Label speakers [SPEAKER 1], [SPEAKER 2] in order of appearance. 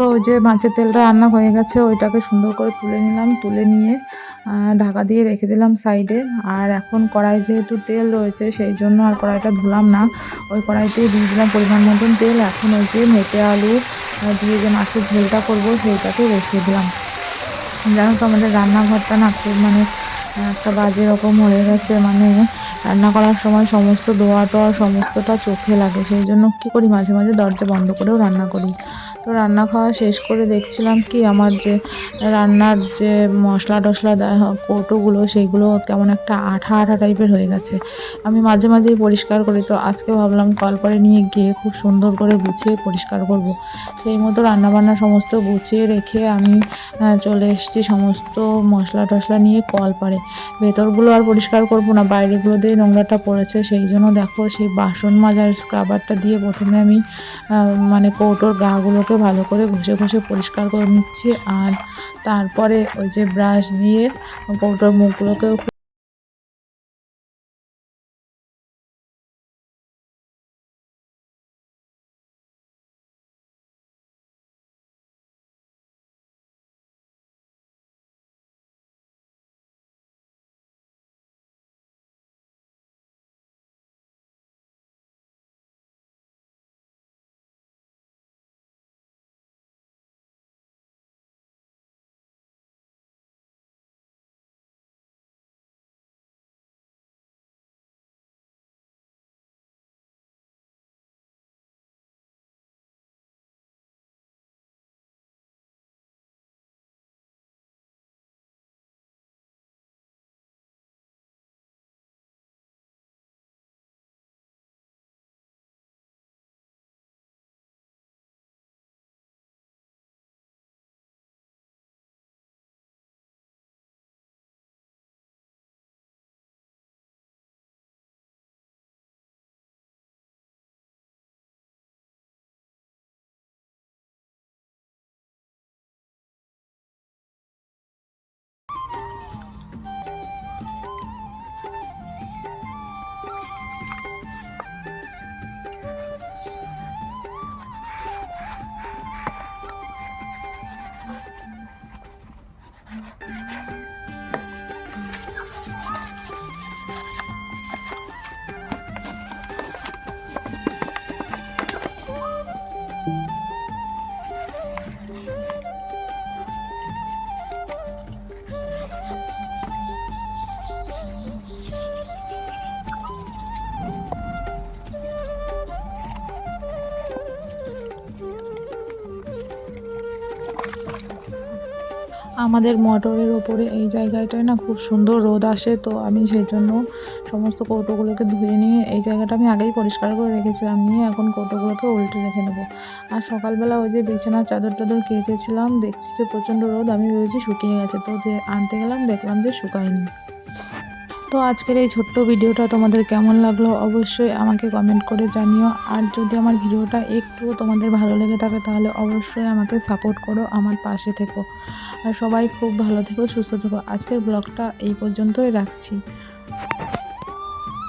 [SPEAKER 1] তো ওই যে মাছের তেলটা রান্না হয়ে গেছে, ওইটাকে সুন্দর করে তুলে নিলাম, তুলে নিয়ে ঢাকা দিয়ে রেখে দিলাম সাইডে। আর এখন কড়াই যেহেতু তেল রয়েছে, সেই জন্য আর কড়াইটা ধুলাম না। ওই কড়াইতেই দিয়ে দিলাম পরিমাণ মতন তেল। এখন ওই যে মেটে আলু দিয়ে যে মাছের ঝোলটা করব সেইটাকে বসিয়ে দিলাম। জানো তো আমাদের রান্নাঘরটা না খুব মানে একটা বাজে রকম হয়ে গেছে। মানে রান্না করার সময় সমস্ত দোয়া টোয়া সমস্তটা চোখে লাগে। সেই জন্য কী করি, মাঝে মাঝে দরজা বন্ধ করেও রান্না করি। তো রান্না খাওয়া শেষ করে দেখছিলাম কি আমার যে রান্নার যে মশলা টশলা হয়, কৌটোগুলো সেইগুলো কেমন একটা আঠা আঠা টাইপের হয়ে গেছে আমি মাঝে মাঝেই পরিষ্কার করি তো আজকে ভাবলাম কল করে নিয়ে গিয়ে খুব সুন্দর করে গুছিয়ে পরিষ্কার করব। সেই মতো রান্নাবান্না সমস্ত গুছিয়ে রেখে আমি চলে এসেছি সমস্ত মশলা টশলা নিয়ে কল পারে ভেতরগুলো আর পরিষ্কার করব না বাইরেগুলো দিয়ে নোংরাটা পড়েছে সেই জন্য দেখো সেই বাসন মাজার স্ক্রাবারটা দিয়ে প্রথমে আমি মানে কৌটোর গাগুলোকে ভালো করে ঘষে ঘষে পরিষ্কার করে নিচ্ছি আর তারপরে ওই যে ব্রাশ দিয়ে কৌটোর মুখগুলোকেও আমাদের মোটরের ওপরে এই জায়গাটায় না খুব সুন্দর রোদ আসে, তো আমি সেই জন্য সমস্ত কৌটোগুলোকে ধুয়ে নিয়ে এই জায়গাটা আমি আগেই পরিষ্কার করে রেখেছিলাম, নিয়ে এখন কৌটোগুলোকে উল্টে রেখে নেব আর সকালবেলা ওই যে বিছানার চাদর টাদর কেচেছিলাম, দেখছি যে প্রচণ্ড রোদ, আমি ভেবেছি শুকিয়ে গেছে, তো যে আনতে গেলাম, দেখলাম যে শুকায়নি। তো আজকের এই ছোট্ট ভিডিওটা তোমাদের কেমন লাগল অবশ্যই আমাকে কমেন্ট করে জানিও। আর যদি আমার ভিডিওটা একটুও তোমাদের ভালো লেগে থাকে, তাহলে অবশ্যই আমাকে সাপোর্ট করো আমার পাশে থেকো। আর সবাই খুব ভালো থেকো, সুস্থ থেকো। আজকের ব্লগটা এই পর্যন্তই রাখছি।